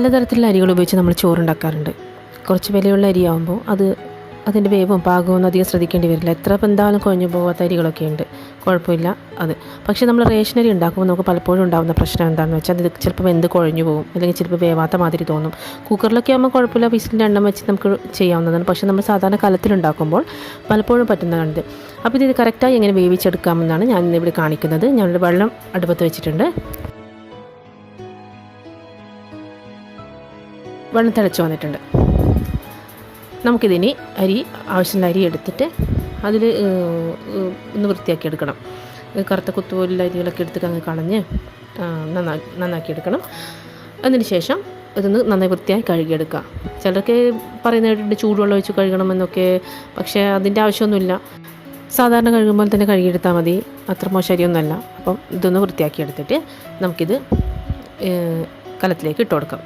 പലതരത്തിലുള്ള അരികൾ ഉപയോഗിച്ച് നമ്മൾ ചോറുണ്ടാക്കാറുണ്ട്. കുറച്ച് വിലയുള്ള അരിയാകുമ്പോൾ അത് അതിന്റെ വേവും പാകവും ഒന്നും അധികം ശ്രദ്ധിക്കേണ്ടി വരില്ല. എത്ര എന്തായാലും കുഴഞ്ഞു പോകാത്ത അരികളൊക്കെ ഉണ്ട്. കുഴപ്പമില്ല അത്. പക്ഷേ നമ്മൾ റേഷൻ അരി ഉണ്ടാക്കുമ്പോൾ നമുക്ക് പലപ്പോഴും ഉണ്ടാകുന്ന പ്രശ്നം എന്താണെന്ന് വെച്ചാൽ ഇത് ചിലപ്പോൾ വെന്ത് കുഴഞ്ഞു പോകും അല്ലെങ്കിൽ ചിലപ്പോൾ വേവാത്ത മാതിരി തോന്നും. കുക്കറിലൊക്കെ ആകുമ്പോൾ കുഴപ്പമില്ല. വിസിലിന്റെ എണ്ണം വെച്ച് നമുക്ക് ചെയ്യാവുന്നതാണ്. പക്ഷേ നമ്മൾ സാധാരണ കലത്തിലുണ്ടാക്കുമ്പോൾ പലപ്പോഴും പറ്റുന്നതാണ് അപ്പോൾ ഇത് കറക്റ്റായി എങ്ങനെ വേവിച്ചെടുക്കാമെന്നാണ് ഞാൻ ഇന്ന് ഇവിടെ കാണിക്കുന്നത്. ഞാനൊരു വെള്ളം അടുപ്പത്ത് വെച്ചിട്ടുണ്ട്. വെള്ളം തിളച്ച് വന്നിട്ടുണ്ട്. നമുക്കിതിനി അരി ആവശ്യമുള്ള അരി എടുത്തിട്ട് അതിൽ ഒന്ന് വൃത്തിയാക്കി എടുക്കണം. കറുത്ത കുത്തുപോലുള്ള അരികളൊക്കെ എടുത്തിട്ട് അങ്ങ് കളഞ്ഞ് നന്നാക്കി നന്നാക്കി എടുക്കണം. അതിന് ശേഷം ഇതൊന്ന് നന്നായി വൃത്തിയായി കഴുകിയെടുക്കുക. ചിലർക്ക് പറയുന്ന കേട്ടിട്ട് ചൂടുവെള്ളം ഒഴിച്ച് കഴുകണമെന്നൊക്കെ പക്ഷേ അതിന്റെ ആവശ്യമൊന്നുമില്ല. സാധാരണ കഴുകുമ്പോൾ തന്നെ കഴുകിയെടുത്താൽ മതി. അത്ര മോശരിയൊന്നുമല്ല. അപ്പം ഇതൊന്ന് വൃത്തിയാക്കി എടുത്തിട്ട് നമുക്കിത് കലത്തിലേക്ക് ഇട്ട് കൊടുക്കാം.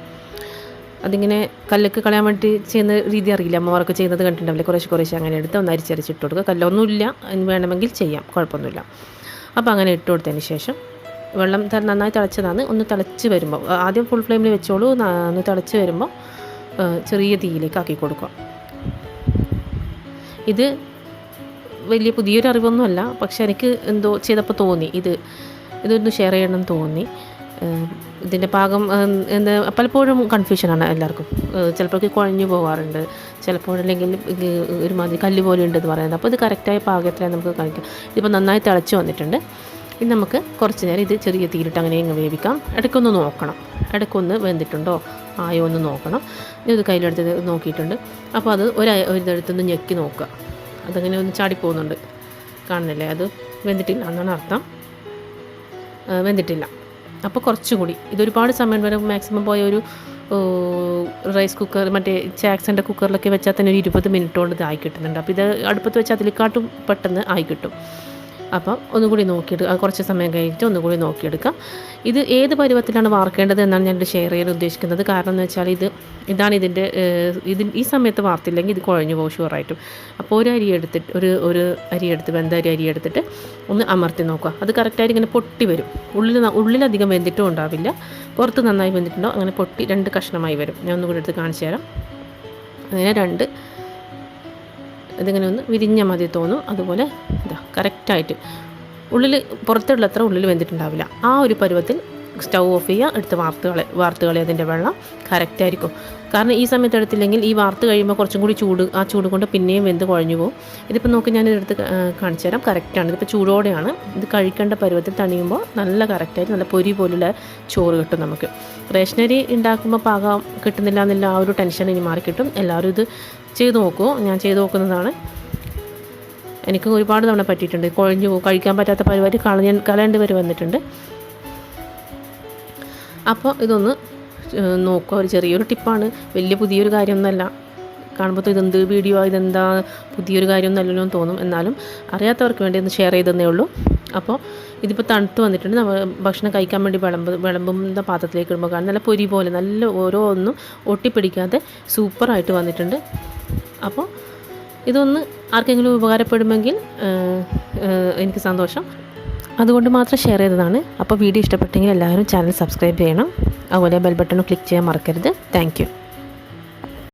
അതിങ്ങനെ കല്ലൊക്കെ കളയാൻ വേണ്ടി ചെയ്യുന്ന രീതി അറിയില്ല. അമ്മമാർക്ക് ചെയ്യുന്നത് കണ്ടിട്ടുണ്ടാവില്ല? കുറേശ്ശെ കുറേശ്ശെ അങ്ങനെ എടുത്ത് ഒന്ന് അരിച്ചരച്ചിട്ട് കൊടുക്കുക. കല്ലൊന്നുമില്ല. വേണമെങ്കിൽ ചെയ്യാം. കുഴപ്പമൊന്നുമില്ല. അപ്പോൾ അങ്ങനെ ഇട്ട് കൊടുത്തതിന് ശേഷം വെള്ളം നന്നായി തിളച്ചതാണ്. ഒന്ന് തിളച്ച് വരുമ്പോൾ ആദ്യം ഫുൾ ഫ്ലെയിമിൽ വെച്ചോളൂ. ഒന്ന് തിളച്ച് വരുമ്പോൾ ചെറിയ തീയിലേക്ക് ആക്കി കൊടുക്കുക. ഇത് വലിയ പുതിയൊരു അറിവൊന്നുമല്ല പക്ഷെ എനിക്ക് എന്തോ ചെയ്തപ്പോൾ തോന്നി. ഇത് ഇതൊന്ന് ഷെയർ ചെയ്യണം തോന്നി. ഇതിന്റെ പാകം എന്താ പലപ്പോഴും കൺഫ്യൂഷനാണ് എല്ലാവർക്കും. ചിലപ്പോഴൊക്കെ കുഴഞ്ഞു പോകാറുണ്ട് ചിലപ്പോഴല്ലെങ്കിൽ ഒരുമാതിരി കല്ല് പോലെ ഉണ്ട് എന്ന് പറയുന്നത്. അപ്പോൾ ഇത് കറക്റ്റായ പാകത്തിലാണ് നമുക്ക് കഴിക്കാം ഇതിപ്പോൾ നന്നായി തിളച്ച് വന്നിട്ടുണ്ട്. ഇനി നമുക്ക് കുറച്ച് നേരം ഇത് ചെറിയ തീരിട്ട് അങ്ങനെ ഇങ്ങ് വേവിക്കാം. ഇടയ്ക്കൊന്ന് നോക്കണം. ഇടയ്ക്കൊന്ന് വെന്തിട്ടുണ്ടോ? ആയോ ഒന്ന് നോക്കണം. ഇത് കയ്യിലെടുത്ത് നോക്കിയിട്ടുണ്ട്. അപ്പോൾ അത് ഒരു ഒരിടത്തുനിന്ന് ഞെക്കി നോക്കുക. അതങ്ങനെ ഒന്ന് ചാടിപ്പോകുന്നുണ്ട് കാണുന്നില്ലേ? അത് വെന്തിട്ടില്ല എന്നാണ് അർത്ഥം. വെന്തിട്ടില്ല. അപ്പോൾ കുറച്ചുകൂടി ഇതൊരുപാട് സമയം വരെ മാക്സിമം പോയ ഒരു റൈസ് കുക്കർ മറ്റേ ചാക്സിന്റെ കുക്കറിലൊക്കെ വെച്ചാൽ തന്നെ ഒരു ഇരുപത് മിനിറ്റ് കൊണ്ട് കിട്ടുന്നുണ്ട്. അപ്പോൾ ഇത് അടുപ്പത്ത് വെച്ചാൽ അതിലേക്കാട്ടും പെട്ടെന്ന് ആയി കിട്ടും. അപ്പം ഒന്നുകൂടി നോക്കിയെടുക്കുക കുറച്ച് സമയം കഴിഞ്ഞിട്ട് ഒന്നുകൂടി നോക്കിയെടുക്കുക ഇത് ഏത് പരുവത്തിലാണ് വാർക്കേണ്ടത് എന്നാണ് ഞാൻ ഷെയർ ചെയ്യാൻ ഉദ്ദേശിക്കുന്നത്. കാരണം എന്ന് വെച്ചാൽ ഇത് ഇതാണ് ഇതിന്റെ ഇത് ഈ സമയത്ത് വാർത്തില്ലെങ്കിൽ ഇത് കുഴഞ്ഞു പോകും ഷുവറായിട്ടും അപ്പോൾ ഒരു അരി എടുത്തിട്ട് ഒരു ഒരു അരി എടുത്ത് വെന്ത ഒരു അരി എടുത്തിട്ട് ഒന്ന് അമർത്തി നോക്കുക. അത് കറക്റ്റായിട്ട് ഇങ്ങനെ പൊട്ടി വരും. ഉള്ളിൽ ഉള്ളിലധികം വെന്തിട്ടും ഉണ്ടാവില്ല. പുറത്ത് നന്നായി വെന്തിട്ടുണ്ടോ അങ്ങനെ പൊട്ടി രണ്ട് കഷ്ണമായി വരും. ഞാൻ ഒന്നുകൂടി എടുത്ത് കാണിച്ചു തരാം. അങ്ങനെ രണ്ട് ഇതിങ്ങനെ ഒന്ന് വിരിഞ്ഞ മതി തോന്നും. അതുപോലെ ഇതാ കറക്റ്റായിട്ട് ഉള്ളിൽ പുറത്തുള്ള അത്ര ഉള്ളിൽ വെന്തിട്ടുണ്ടാവില്ല. ആ ഒരു പരുവത്തിൽ സ്റ്റൗ ഓഫ് ചെയ്യുക എടുത്ത് വാർത്ത് കളി വാർത്ത് കളി അതിന്റെ വെള്ളം കറക്റ്റായിരിക്കും കാരണം ഈ സമയത്ത് എടുത്തില്ലെങ്കിൽ ഈ വാർത്ത് കഴിയുമ്പോൾ കുറച്ചും കൂടി ചൂട് ആ ചൂട് കൊണ്ട് പിന്നെയും വെന്ത് കുഴഞ്ഞു പോകും. ഇതിപ്പോൾ നോക്കി ഞാൻ ഇതെടുത്ത് കാണിച്ചു തരാം. കറക്റ്റാണ് ഇതിപ്പോൾ ചൂടോടെയാണ്. ഇത് കഴിക്കേണ്ട പരുവത്തിൽ തണിയുമ്പോൾ നല്ല കറക്റ്റായിട്ട് നല്ല പൊരി പോലുള്ള ചോറ് കിട്ടും നമുക്ക്. റേഷനരി ഉണ്ടാക്കുമ്പോൾ പാകം കിട്ടുന്നില്ല എന്നുള്ള ആ ഒരു ടെൻഷൻ ഇനി മാറി കിട്ടും എല്ലാവരും ഇത് ചെയ്ത് നോക്കൂ. ഞാൻ ചെയ്ത് നോക്കുന്നതാണ്. എനിക്ക് ഒരുപാട് തവണ പറ്റിയിട്ടുണ്ട്. കുഴഞ്ഞു പോകും കഴിക്കാൻ പറ്റാത്ത പരിപാടി കളഞ്ഞ കളയേണ്ടി വരെ വന്നിട്ടുണ്ട്. അപ്പോൾ ഇതൊന്ന് നോക്കുക ഒരു ചെറിയൊരു ടിപ്പാണ്. വലിയ പുതിയൊരു കാര്യമൊന്നുമല്ല കാണുമ്പോൾ ഇതെന്ത് വീഡിയോ ഇതെന്താ പുതിയൊരു കാര്യമൊന്നുമല്ലല്ലോ എന്ന് തോന്നും. എന്നാലും അറിയാത്തവർക്ക് വേണ്ടി ഒന്ന് ഷെയർ ചെയ്തെന്നേ ഉള്ളൂ. അപ്പോൾ ഇതിപ്പോൾ തണുത്ത് വന്നിട്ടുണ്ട്. നമ്മൾ ഭക്ഷണം കഴിക്കാൻ വേണ്ടി വിളമ്പ് വിളമ്പുന്ന പാത്രത്തിലേക്ക് ഇടുമ്പോൾ കാണാൻ നല്ല പൊരി പോലെ നല്ല ഓരോ ഒന്നും ഒട്ടിപ്പിടിക്കാതെ സൂപ്പറായിട്ട് വന്നിട്ടുണ്ട്. അപ്പോൾ ഇതൊന്ന് ആർക്കെങ്കിലും ഉപകാരപ്പെടുമെങ്കിൽ എനിക്ക് സന്തോഷം. അതുകൊണ്ട് മാത്രം ഷെയർ ചെയ്തതാണ്. അപ്പോൾ വീഡിയോ ഇഷ്ടപ്പെട്ടെങ്കിൽ എല്ലാവരും ചാനൽ സബ്സ്ക്രൈബ് ചെയ്യണം. അതുപോലെ ബെൽ ബട്ടൺ ക്ലിക്ക് ചെയ്യാൻ മറക്കരുത്. താങ്ക്